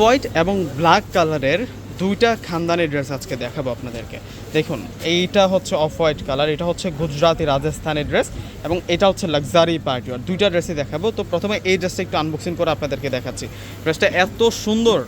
White এবং black কালারের দুইটা খানদানি ড্রেস আজকে দেখাবো আপনাদেরকে। দেখুন, এইটা হচ্ছে অফ হোয়াইট কালার, এটা হচ্ছে গুজরাতি রাজস্থানের ড্রেস এবং এটা হচ্ছে লাক্সারি পার্টি আর দুইটা ড্রেসই দেখাবো। তো প্রথমে এই ড্রেসটা একটু আনবক্সিং করে আপনাদেরকে দেখাচ্ছি। ড্রেসটা এত সুন্দর,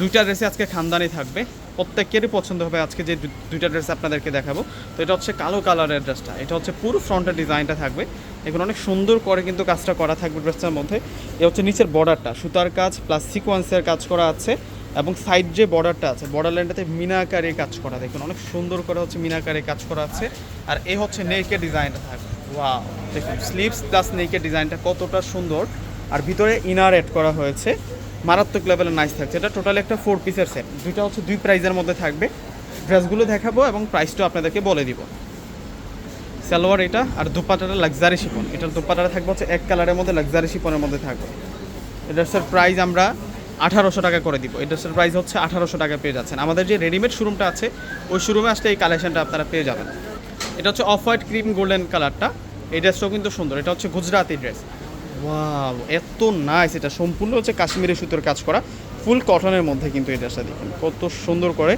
দুইটা ড্রেসে আজকে খানদানি থাকবে। প্রত্যেকেরই পছন্দ হবে। আজকে যে দুইটা ড্রেস আপনাদেরকে দেখাবো। তো এটা হচ্ছে কালো কালারের ড্রেসটা এটা হচ্ছে পুরো ফ্রন্টের ডিজাইনটা থাকবে। এগুলো অনেক সুন্দর করে কিন্তু কাজটা করা থাকবে ড্রেসটার মধ্যে। এ হচ্ছে নিচের বর্ডারটা সুতার কাজ প্লাস সিকোয়েন্সের কাজ করা আছে এবং সাইড যে বর্ডারটা আছে বর্ডার লাইনটাতে মিনাকারে কাজ করা। দেখুন, অনেক সুন্দর করে হচ্ছে মিনাকারে কাজ করা আছে। আর এ হচ্ছে নেকের ডিজাইনটা থাকবে। ওয়াও দেখুন স্লিভস প্লাস নেকের ডিজাইনটা কতটা সুন্দর। আর ভিতরে ইনার অ্যাড করা হয়েছে। মারাত্মক লেভেলের নাইস থাকছে। এটা টোটালি একটা ফোর পিসের সেট দুইটা হচ্ছে দুই প্রাইজের মধ্যে থাকবে। ড্রেসগুলো দেখাবো এবং প্রাইসটাও আপনাদেরকে বলে দিব। সালোয়ার এটা আর দুপাটাটা লাক্সারি শিপন এটার দুপাটাটা থাকবে হচ্ছে এক কালারের মধ্যে লাক্সারি শিপনের মধ্যে থাকবে। এই ড্রেসের প্রাইস আমরা আঠারোশো টাকা করে দিব। এই ড্রেসের প্রাইস হচ্ছে আঠারোশো টাকা পেয়ে যাচ্ছেন। আমাদের যে রেডিমেড শোরুমটা আছে, ওই শোরুমে আসলে এই কালেকশনটা আপনারা পেয়ে যাবেন। এটা হচ্ছে অফ হোয়াইট ক্রিম গোল্ডেন কালারটা এই ড্রেসটাও কিন্তু সুন্দর। এটা হচ্ছে গুজরাতি ড্রেস ওয়াও এত নাইস এটা সম্পূর্ণ হচ্ছে কাশ্মীরি সুতোর কাজ করা। ফুল কটনের মধ্যে কিন্তু এই সাথে দেখুন, কত সুন্দর করে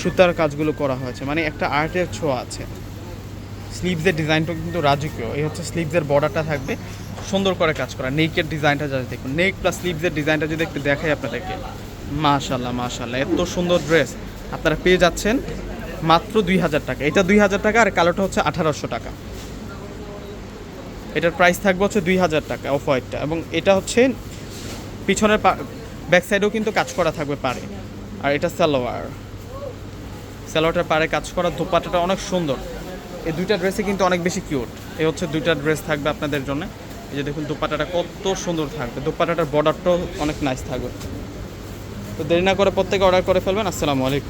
সুতার কাজগুলো করা হয়েছে। মানে একটা আর্টের ছোঁয়া আছে। স্লিভসের ডিজাইনটা কিন্তু রাজকীয়। এই হচ্ছে স্লিভসের বর্ডারটা থাকবে। সুন্দর করে কাজ করা। নেকের ডিজাইনটা যা দেখুন। নেক প্লাস স্লিভসের ডিজাইনটা যদি একটু দেখাই আপনাদেরকে। মাশাল্লাহ মাশাল্লাহ এত সুন্দর ড্রেস আপনারা পেয়ে যাচ্ছেন মাত্র দুই হাজার টাকা। এটা দুই হাজার টাকা আর কালোটা হচ্ছে আঠারোশো টাকা। এটার প্রাইস থাকবে হচ্ছে দুই হাজার টাকা অফ হোয়াইটটা এবং এটা হচ্ছে পিছনের ব্যাক সাইডেও কিন্তু কাজ করা থাকবে পারে আর এটা সালোয়ার। সালোয়ারটার পারে কাজ করা দোপাটাটা অনেক সুন্দর। এই দুইটা ড্রেসে কিন্তু অনেক বেশি কিউট এই হচ্ছে দুইটা ড্রেস থাকবে আপনাদের জন্য। এই যে দেখুন দোপাটাটা কত সুন্দর থাকবে। দোপাটাটার বর্ডারটাও অনেক নাইস থাকবে। তো দেরি না করে প্রত্যেকে অর্ডার করে ফেলবেন। আসসালামু আলাইকুম।